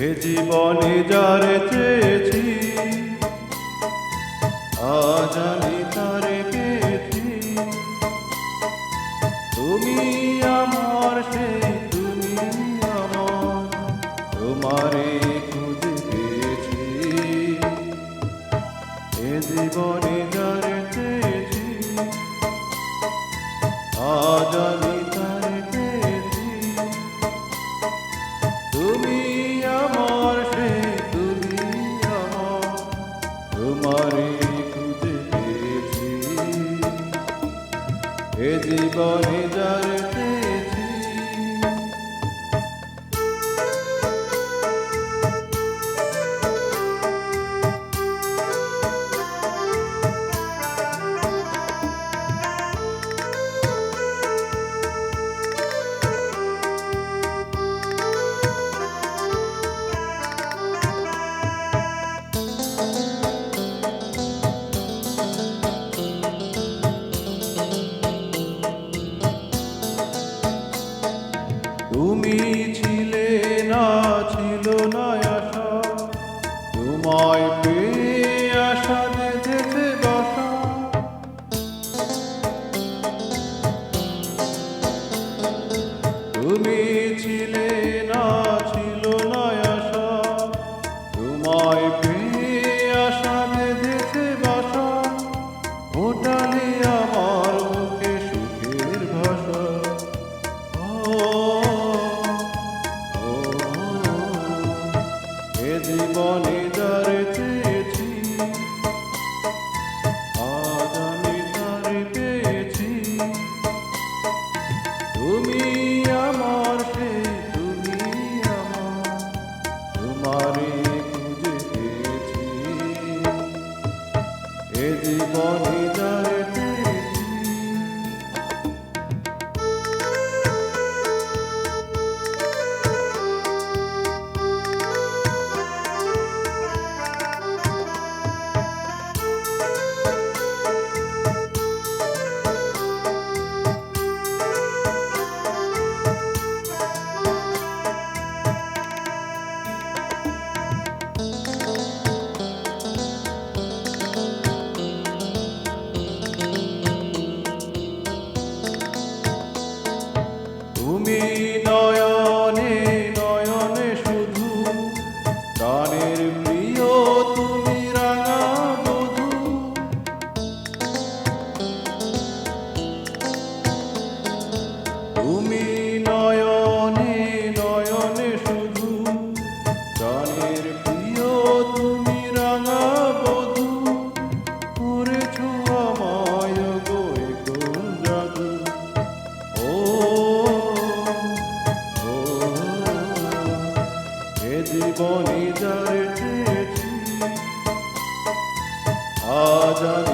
এ জীবনে যার চেয়েছি আজানি এ জীবনে যারে bonito. me Father.